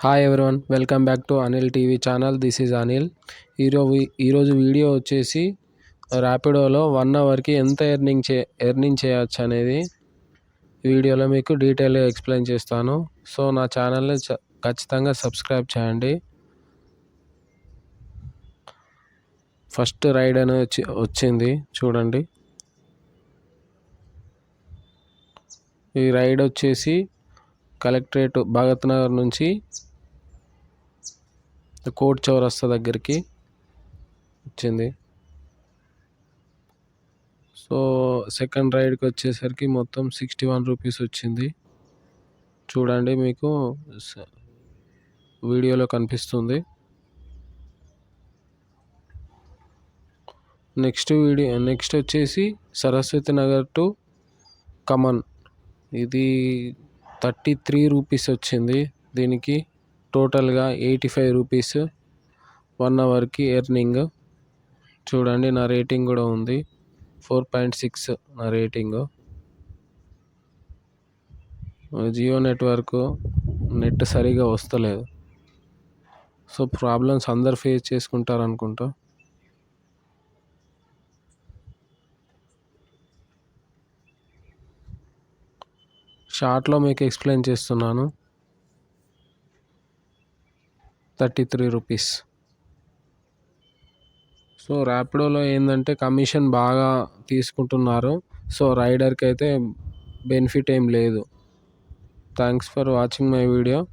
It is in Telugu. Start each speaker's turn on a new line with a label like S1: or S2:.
S1: Hi everyone welcome back to Anil TV channel this is Anil ఈరోజు ఈరోజు వీడియో వచ్చేసి ర్యాపిడోలో వన్ అవర్కి ఎంత ఎర్నింగ్ చే ఎర్నింగ్ చేయొచ్చు అనేది వీడియోలో మీకు డీటెయిల్గా ఎక్స్ప్లెయిన్ చేస్తాను. సో నా ఛానల్ని ఖచ్చితంగా సబ్స్క్రైబ్ చేయండి. ఫస్ట్ రైడ్ అని వచ్చి వచ్చింది చూడండి. ఈ రైడ్ వచ్చేసి కలెక్టరేట్ భగత్ నగర్ నుంచి కోట్ చౌరస్తా దగ్గరికి వచ్చింది. సో సెకండ్ రైడ్కి వచ్చేసరికి మొత్తం సిక్స్టీ వన్ రూపీస్ వచ్చింది. చూడండి మీకు వీడియోలో కనిపిస్తుంది. నెక్స్ట్ వీడియో నెక్స్ట్ వచ్చేసి సరస్వతి నగర్ టు కమన్ ఇది థర్టీ త్రీ రూపీస్ వచ్చింది దీనికి. టోటల్గా ఎయిటీ ఫైవ్ రూపీస్ వన్ అవర్కి ఎర్నింగ్. చూడండి నా రేటింగ్ కూడా ఉంది. ఫోర్ పాయింట్ సిక్స్ నా రేటింగ్. జియో నెట్వర్క్ నెట్ సరిగా వస్తలేదు. సో ప్రాబ్లమ్స్ అందరు ఫేస్ చేసుకుంటారు అనుకుంటా షార్ట్లో మీకు ఎక్స్ప్లెయిన్ చేస్తున్నాను. Thirty three rupees. సో ర్యాపిడోలో ఏంటంటే కమిషన్ బాగా తీసుకుంటున్నారు. సో రైడర్కి అయితే బెనిఫిట్ ఏం లేదు. Thanks for watching my video.